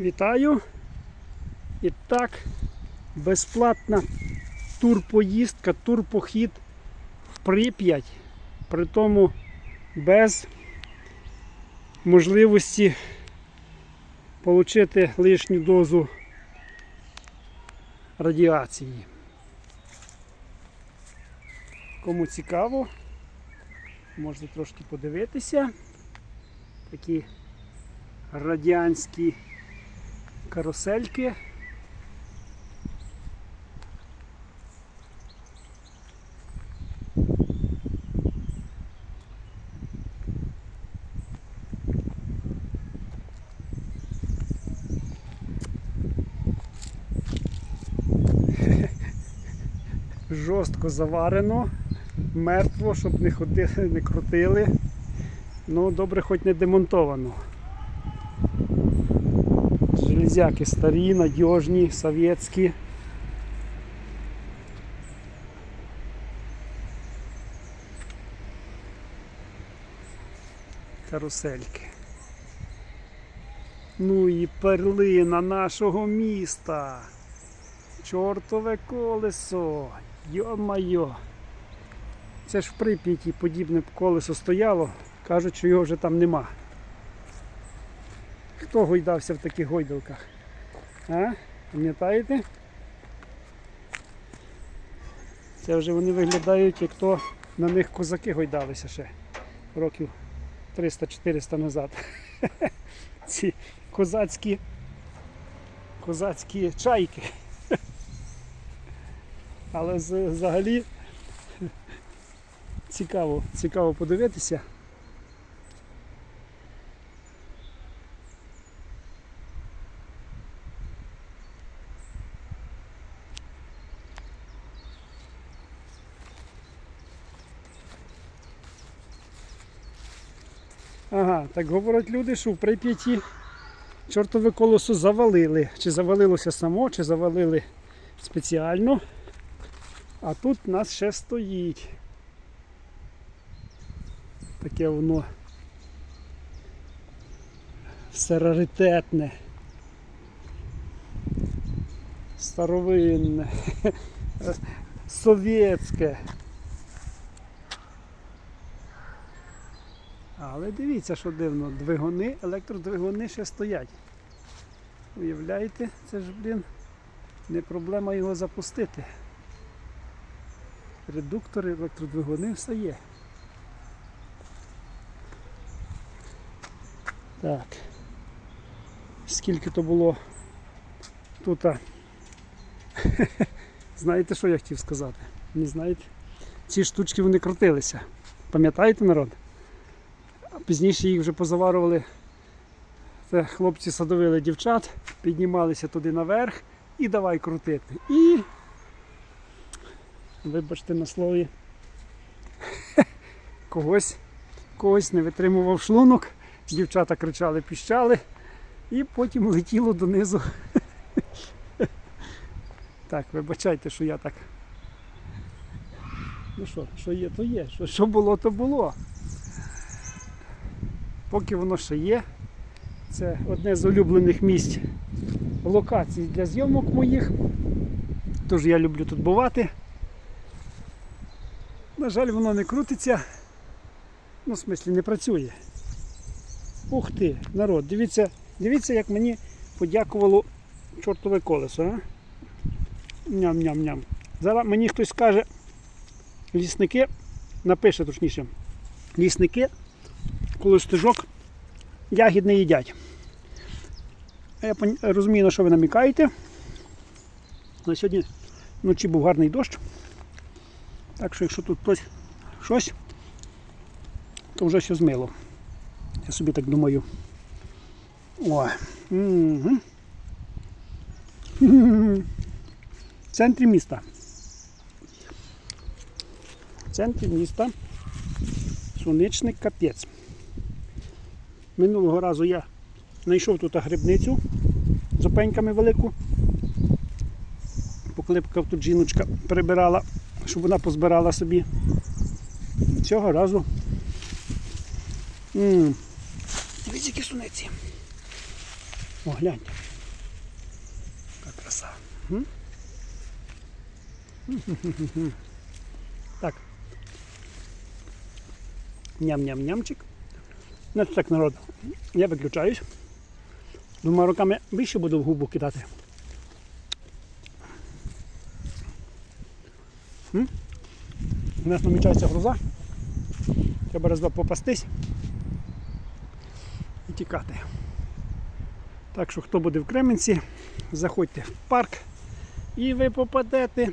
Вітаю! І так, безплатна турпоїздка, турпохід в Прип'ять, при тому без можливості отримати лишню дозу радіації. Кому цікаво, можете трошки подивитися. Такі радянські карусельки. Жорстко заварено, мертво, щоб не ходили, не крутили. Ну, добре, хоч не демонтовано. Железяки старі, надіжні, совєтські. Карусельки. Ну і перлина нашого міста. Чортове колесо. Йо-майо. Це ж в Прип'яті подібне колесо стояло. Кажуть, що його вже там нема. Хто гойдався в таких гойдалках? А? Пам'ятаєте? Це вже вони виглядають, як то на них козаки гойдалися ще років 300-400 назад. Ці козацькі козацькі чайки. Але взагалі цікаво, цікаво подивитися. Ага, так говорять люди, що в Прип'яті чортове колесо завалили. Чи завалилося само, чи завалили спеціально. А тут у нас ще стоїть. Таке воно все раритетне. Старовинне, совєтське. Але дивіться, що дивно, двигуни, електродвигуни ще стоять. Уявляєте, це ж, блін, не проблема його запустити. Редуктори, електродвигуни все є. Так. Скільки то було тут. Знаєте, що я хотів сказати? Не знаєте? Ці штучки вони крутилися. Пам'ятаєте народ? Пізніше їх вже позаварували. Це хлопці садовили дівчат, піднімалися туди наверх і давай крутити. І вибачте на слові, когось, когось не витримував шлунок, дівчата кричали, піщали, і потім летіло донизу. Так, вибачайте, що я так. Ну що, що є, то є. Що, що було, то було. Поки воно ще є. Це одне з улюблених місць локацій для зйомок моїх. Тож я люблю тут бувати. На жаль, воно не крутиться. Ну, в смислі, не працює. Ух ти, народ, дивіться, дивіться, як мені подякувало чортове колесо. А? Ням-ням-ням. Зараз мені хтось скаже, лісники, напише точніше, лісники, коли стежок ягід не їдять. Я розумію, на що ви намікаєте. На сьогодні вночі був гарний дощ. Так що якщо тут хтось щось, то вже все змило. Я собі так думаю. Ой. Угу. В центрі міста. В центрі міста сонячний капець. Минулого разу я знайшов тут грибницю з опеньками велику. Поклипкав тут жіночка, прибирала, щоб вона позбирала собі. Цього разу. Дивіться, які суниці. О, гляньте. Угу. Так. Ням-ням-нямчик. Значить так, народ. Я виключаюсь. Двома руками більше буду в губу кидати. М? У нас намічається груза. Треба раз два попастись і тікати. Так що, хто буде в Кременці, заходьте в парк і ви попадете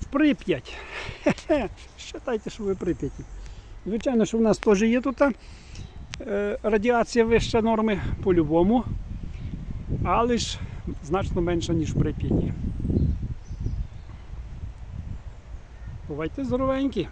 в Прип'ять. Хе-хе, Считайте, що ви Прип'яті. Звичайно, що в нас теж є тут е, радіація вища норми по-любому, але ж значно менша, ніж в Прип'яті. Бувайте здоровенькі!